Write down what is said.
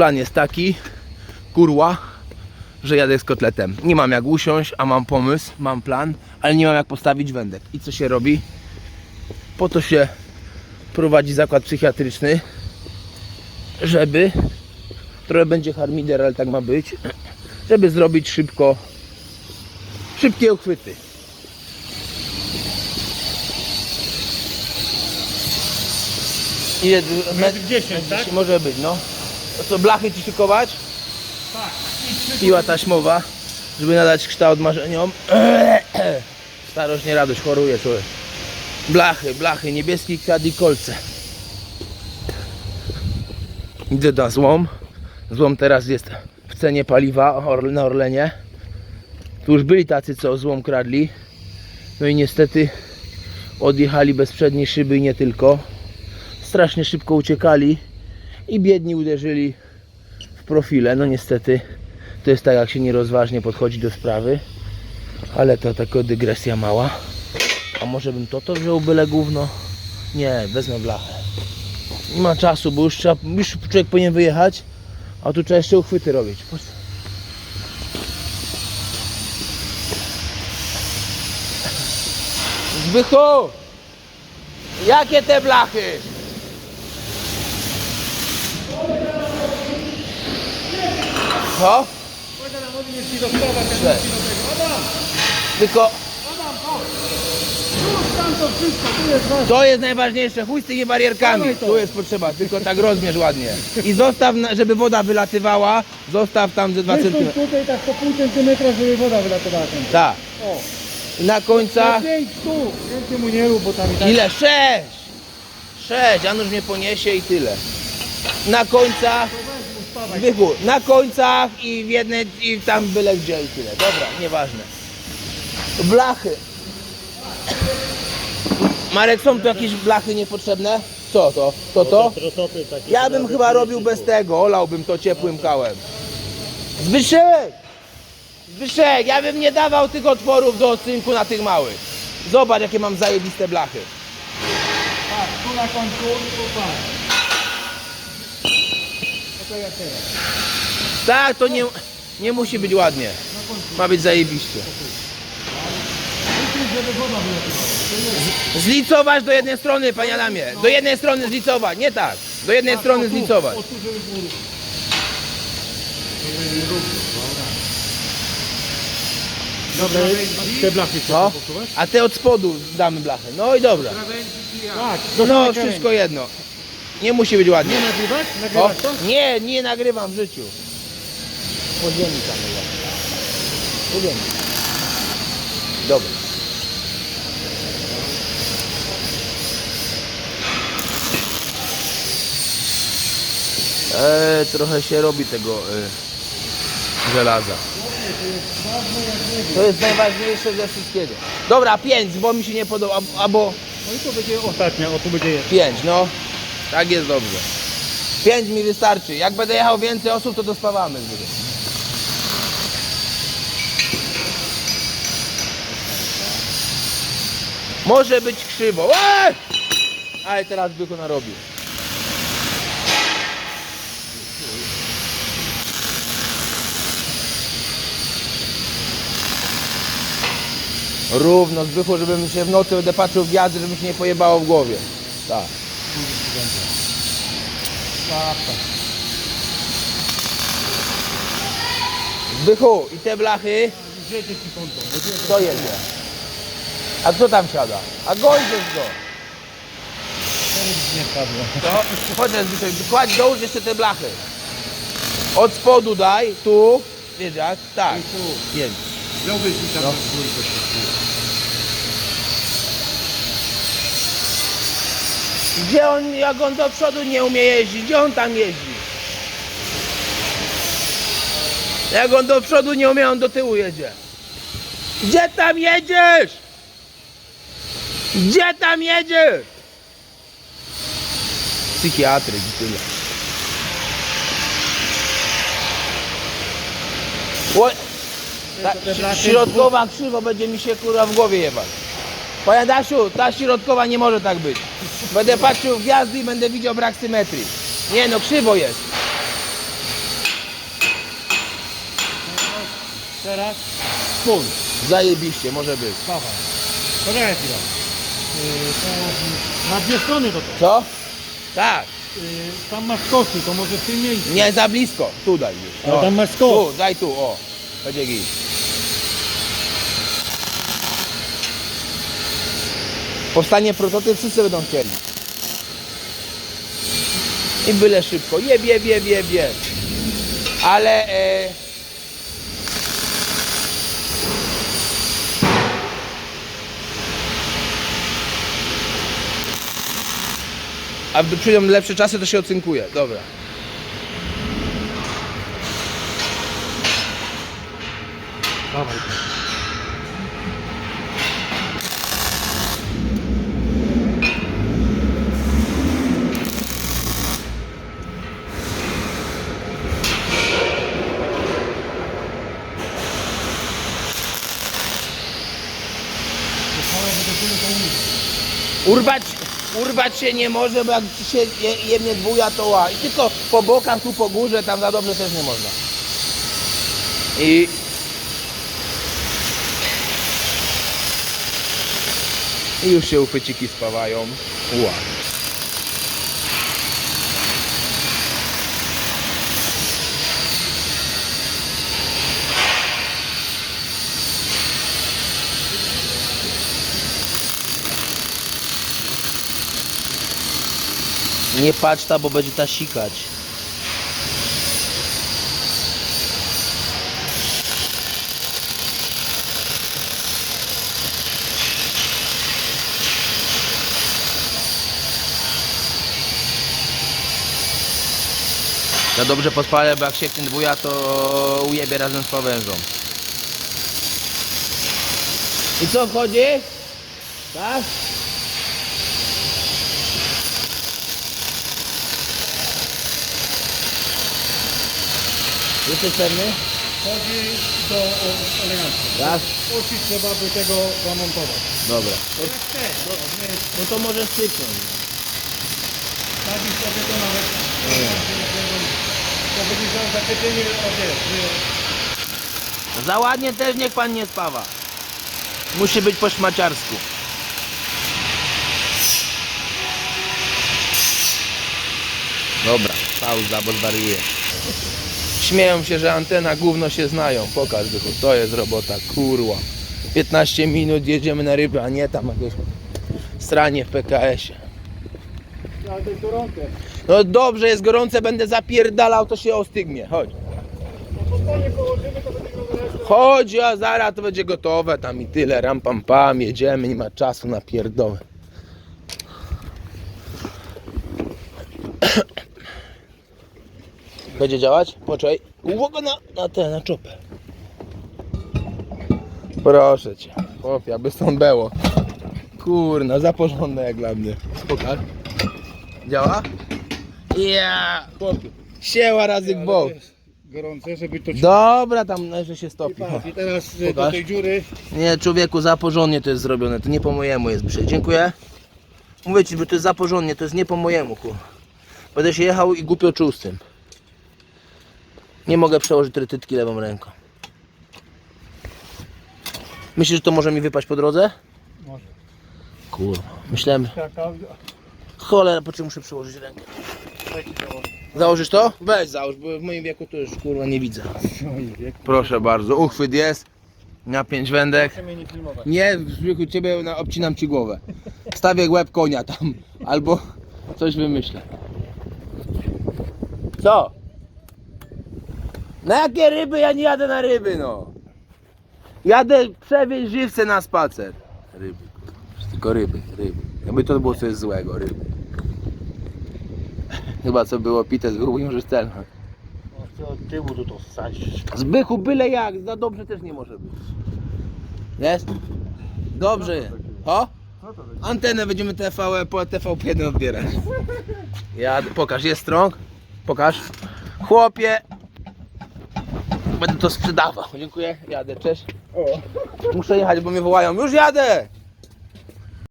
Plan jest taki, kurła, że jadę z kotletem. Nie mam jak usiąść, a mam pomysł, mam plan, ale nie mam jak postawić wędek. I co się robi? Po to się prowadzi zakład psychiatryczny, żeby trochę będzie harmider, ale tak ma być, żeby zrobić szybko szybkie uchwyty. Ile? Metr 10, tak? Może być, no. To co, blachy ci szykować? Tak. Piła taśmowa, żeby nadać kształt marzeniom. Starość nie radość, choruje człowiek. Blachy, blachy, niebieski kad i kolce. Idę na złom. Złom teraz jest w cenie paliwa na Orlenie. Tu już byli tacy, co złom kradli. No i niestety odjechali bez przedniej szyby i nie tylko. Strasznie szybko uciekali i biedni uderzyli w profile. No niestety to jest tak, jak się nierozważnie podchodzi do sprawy. Ale to taka dygresja mała. A może bym to to wziął byle gówno? Nie, wezmę blachę. Nie ma czasu, bo już, trzeba, już człowiek powinien wyjechać, a tu trzeba jeszcze uchwyty robić. Zbychu! Jakie te blachy? Co? Kolega na nogi ci Cześć. ci do tego. Adam! Tylko Adam, chodź! Rzuć tam to wszystko, tu jest wasz. to jest najważniejsze, chuj z tymi barierkami. Dawaj to. Tu jest potrzeba, tylko tak rozmierz ładnie. I zostaw, na- żeby woda wylatywała, zostaw tam ze 2 Wysuń cm. tutaj tak po pół centymetra, żeby woda wylatowała tam. Tak. O! Na końca... Na pięć tu! Więcej mu nie rób, bo tam i tak... Ile? Sześć! Sześć, Janusz mnie poniesie i tyle. Na końcach, To weź mu spadaj. Zbychu, na końcach i w jednej, i tam byle gdzie i tyle. Dobra, nieważne. Blachy. Marek, są tu jakieś blachy niepotrzebne? Co to? To to? Takie. Ja bym chyba robił bez tego, olałbym to ciepłym kałem. Zbyszek! Zbyszek, ja bym nie dawał tych otworów do cynku na tych małych. Zobacz jakie mam zajebiste blachy. Tak, tu na końcu, tu tak. To jak teraz. Tak, to nie, nie musi być ładnie. Ma być zajebiście. Zlicować do jednej strony, panie Adamie. Do jednej strony zlicować, nie tak. Do jednej strony zlicować. Dobra, te blachy No. A te od spodu damy blachę. No i dobra. Tak, No, wszystko jedno. Nie musi być ładnie. Nie nagrywać? O, Nagrywać to? nie, nie nagrywam w życiu. Po ziemi tam jest. Po ziemi. Dobra. Eee, trochę się robi tego e, żelaza. To jest najważniejsze ze wszystkiego. Dobra, pięć, bo mi się nie podoba, albo No i to będzie ostatnia, o tu będzie jedna. Pięć, no. Tak jest dobrze. Pięć mi wystarczy. Jak będę jechał więcej osób, to dospawamy. Zbyt. Może być krzywo. Eee! Ale teraz by go narobił. Równo, Zbychu, żebym się w nocy będę patrzył w wiatr, się nie pojebało w głowie. Tak. Zbychu, i te blachy, kto jedzie? A kto tam siada? A gońdziesz go. To, chodź Zbyszek, kładź dołóż jeszcze te blachy. Od spodu daj, tu, wiesz jak? Tak, jest. Wziąłbyś mi tam No. Gdzie on, jak on do przodu nie umie jeździć, gdzie on tam jeździ? Jak on do przodu nie umie, on do tyłu jedzie. Gdzie tam jedziesz? Gdzie tam jedziesz? Psychiatryk i tyle. Ło- ta, środkowa krzywo będzie mi się kurwa w głowie jebać. Panie Dasiu, ta środkowa nie może tak być. Będę patrzył w gwiazdy i będę widział brak symetrii. Nie no, krzywo jest. Teraz spójrz. Zajebiście, może być. Dawaj. Poczekaj chwilę. Y, na dwie strony to. Co? Tak. Y, tam masz koszy, to może w tym miejscu. Nie za blisko. Tu daj tam masz kosz. Tu, daj tu, o. Będzie git. Powstanie prototyp, wszyscy będą chcieli. I byle szybko. Jeb, jeb, jeb, jeb, jeb. Ale... E... A gdy przyjdą lepsze czasy, to się ocynkuje. Dobra. Dawaj. Urwać, urwać się nie może, bo jak ci się je, jemnie dwuja, to ła. I tylko po bokach, tu po górze, tam za dobrze też nie można. I... I już się uchwyciki spawają. Ła. Nie patrz ta, bo będzie ta sikać. Za dobrze podpalę, bo jak się ten dwuja, to ujebie razem z pawężą. I co wchodzi? Tak? Jesteś pewny? Chodzi do o, elegancko. Tak? Osi trzeba by tego zamontować. Dobra. Jest te, no, No to może sypnąć. stawisz sobie to nawet. To będzie miał zapieczenie, o Za ładnie też niech pan nie spawa. Musi być po szmaciarsku. Dobra, pauza, bo zwariuję. Śmieją się, że antena gówno się znają. Pokaż wychód, to jest robota, kurwa. 15 minut jedziemy na ryby, a nie tam jakieś stranie w PKS-ie. ale to jest gorące. No dobrze, jest gorące, będę zapierdalał, to się ostygnie. Chodź. No. Chodź, a zaraz to będzie gotowe, tam i tyle, ram pam pam, jedziemy, nie ma czasu na pierdołę. Będzie działać? Poczekaj. Uwaga na, na tę, na czopę. Proszę cię, chłopie, aby stąd było. Kurna, za porządne jak dla mnie. Pokaż. Działa? Ja, chłopie. Sieła razy w bok. Gorące, żeby to Dobra, tam że się I stopi. patrz, I teraz do Pokaż. tej dziury Nie, człowieku, za porządnie to jest zrobione, to nie po mojemu jest dzisiaj. Dziękuję. Mówię ci, że to jest za porządnie, to jest nie po mojemu, ku. Będę się jechał i głupio czuł z tym. Nie mogę przełożyć trytytki lewą ręką. Myślisz, że to może mi wypaść po drodze? może. Kurwa, myślałem, cholera, po czym muszę przełożyć rękę. Założysz to? Weź załóż, bo w moim wieku to już kurwa nie widzę. Proszę bardzo, uchwyt jest. Na pięć wędek. Proszę mnie nie filmować. Nie, w zwykłu ciebie na, obcinam ci głowę. Stawię łeb konia tam. Albo coś wymyślę. Co? Na jakie ryby? Ja nie jadę na ryby, no. Jadę przewieźć żywce na spacer. Ryby, kurwa. Tylko ryby, ryby. Jakby to było coś złego, ryby. Chyba co było pite z grubu, nie możesz celnąć. Chcę od tyłu tu to wsadzić. Zbychu byle jak, za dobrze też nie może być. Jest? Dobrze jest. O? Antenę będziemy TV, po TVP1 odbierać. Ja, pokaż, jest strąg. Pokaż. Chłopie. Będę to sprzedawał. Dziękuję. Jadę, cześć. O, Muszę jechać, bo mnie wołają. Już jadę!